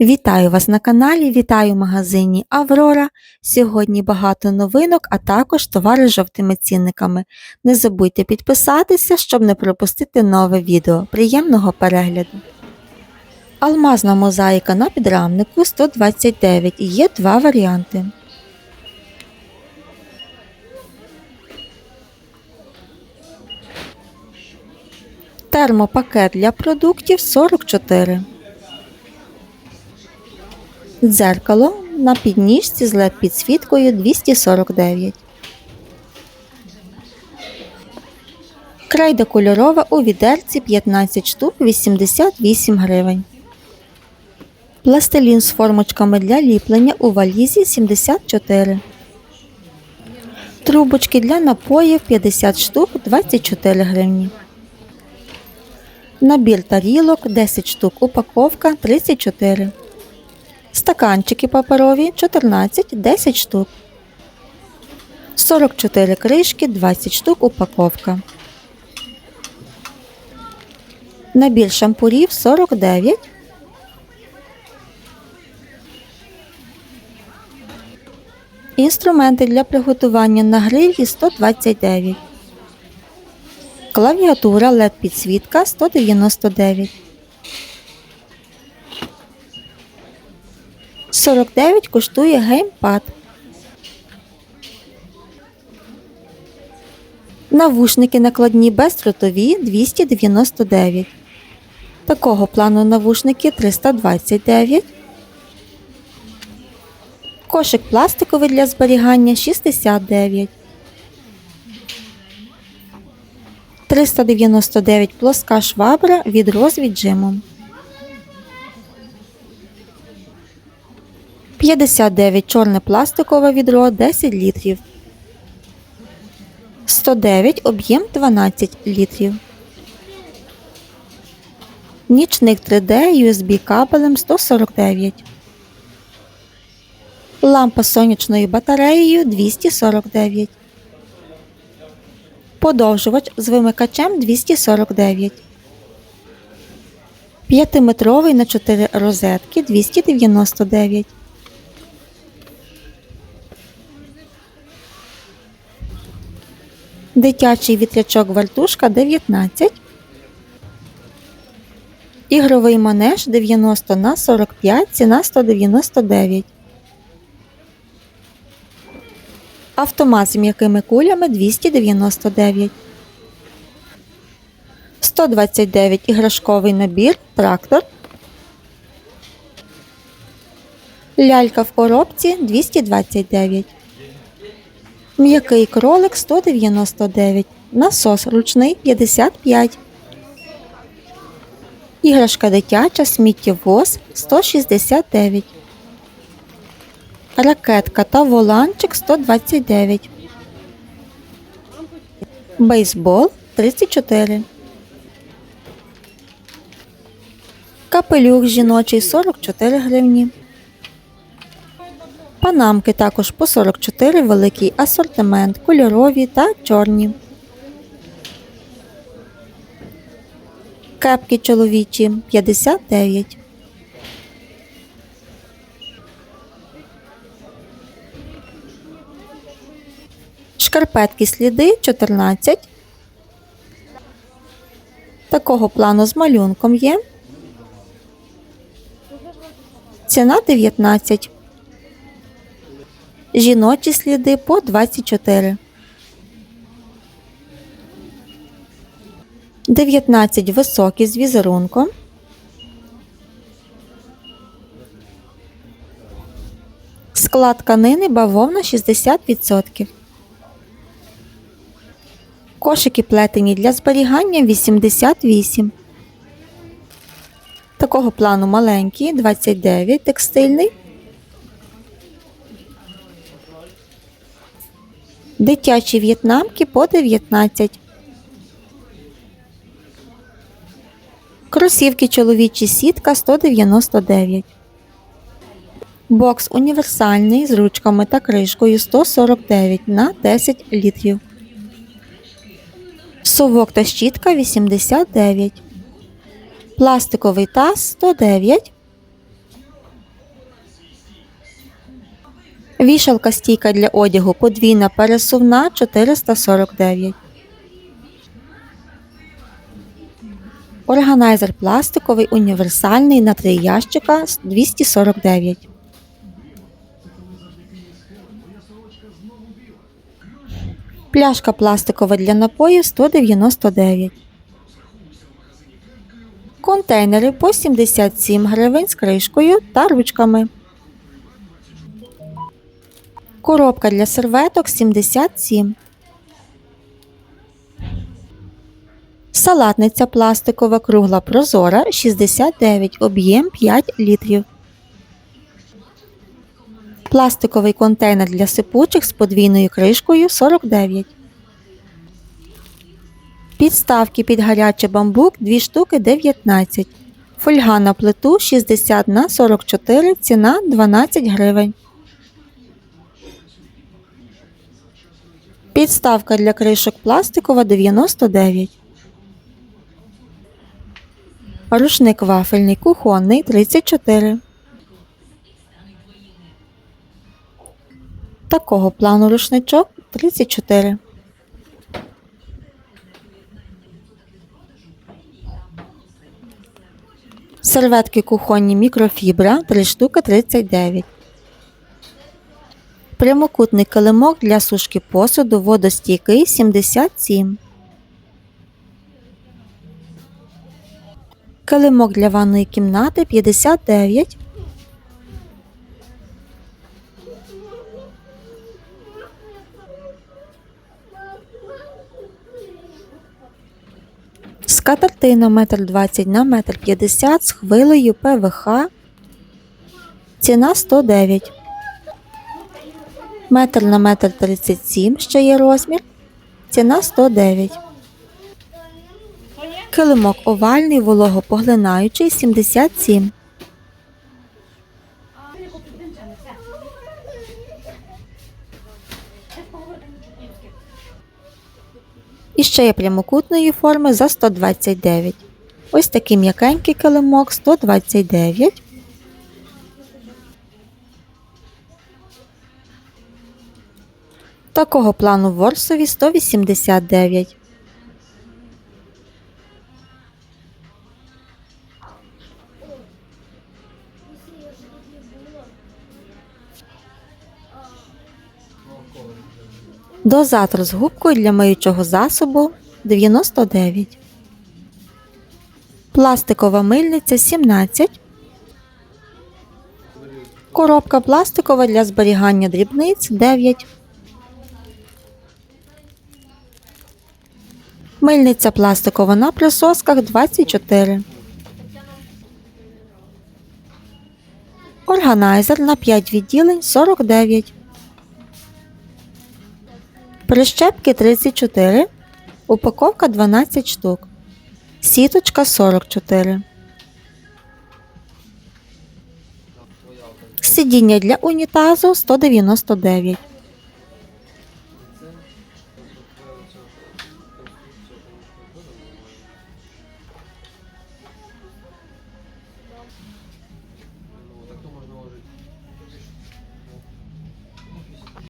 Вітаю вас на каналі, вітаю в магазині Аврора. Сьогодні багато новинок, а також товари з жовтими цінниками. Не забудьте підписатися, щоб не пропустити нове відео. Приємного перегляду! Алмазна мозаїка на підрамнику 129 і є два варіанти. Термопакет для продуктів 44. Дзеркало на підніжці з led підсвіткою 249. Крейда кольорова у відерці 15 штук 88 гривень. Пластилін з формочками для ліплення у валізі 74. Трубочки для напоїв 50 штук 24 гривні. Набір тарілок 10 штук упаковка 34. Стаканчики паперові 14 10 штук. 44 кришки 20 штук упаковка. Набір шампурів 49. Інструменти для приготування на грилі 129. Клавіатура LED підсвітка 199. 49 коштує геймпад. Навушники накладні бездротові 299. Такого плану навушники 329. Кошик пластиковий для зберігання 69. 399 плоска швабра від розвіджимом. 59 чорне пластикове відро 10 літрів. 109 об'єм 12 літрів. Нічник 3D USB кабелем 149. Лампа з сонячною батареєю 249. Подовжувач з вимикачем 249. 5-метровий на 4 розетки 299. Дитячий вітрячок вальтушка 19. Ігровий манеж 90 на 45, ціна 199. Автомат з м'якими кулями 299. 129 іграшковий набір, трактор. Лялька в коробці 229. М'який кролик 199. Насос ручний 55. Іграшка дитяча сміттєвоз 169. Ракетка та воланчик 129. Бейсбол 34. Капелюх жіночий 44 гривні. Панамки також по 44 великий асортимент, кольорові та чорні. Кепки чоловічі 59. Шкарпетки сліди 14. Такого плану з малюнком є. Ціна 19. Жіночі сліди по 24. 19 високі з візерунком. Склад тканини бавовна 60%. Кошики плетені для зберігання 88. Такого плану маленький 29 текстильний. Дитячі в'єтнамки по 19. Кросівки чоловічі сітка 199. Бокс універсальний з ручками та кришкою 149 на 10 літрів. Совок та щітка 89. Пластиковий таз 109. Вішалка стійка для одягу подвійна пересувна 449. Органайзер пластиковий універсальний на 3 ящика 249. Пляшка пластикова для напоїв 199. Контейнери по 77 гривень з кришкою та ручками. Коробка для серветок 77. Салатниця пластикова кругла прозора 69, об'єм 5 літрів. Пластиковий контейнер для сипучих з подвійною кришкою 49. Підставки під гарячий бамбук 2 штуки 19. Фольга на плиту 60 на 44, ціна 12 гривень. Підставка для кришок пластикова 99. Рушник вафельний кухонний 34. Такого плану рушничок 34. Серветки кухонні мікрофібра 3 штуки 39. Прямокутний килимок для сушки посуду водостійкий 77. Килимок для ванної кімнати 59. Скатертина 1,20 на 1,50 м з хвилею ПВХ. Ціна 109. Метр на метр 37 ще є розмір. Ціна 109. Килимок овальний, вологопоглинаючий 77. І ще є прямокутної форми за 129. Ось такий м'якенький килимок 129. Такого плану в Ворсові 189. Дозатор з губкою для миючого засобу 99. Пластикова мильниця 17. Коробка пластикова для зберігання дрібниць 9. Мильниця пластикова на присосках 24. Органайзер на 5 відділень 49. Прищепки 34. Упаковка 12 штук. Сіточка 44. Сидіння для унітазу 199.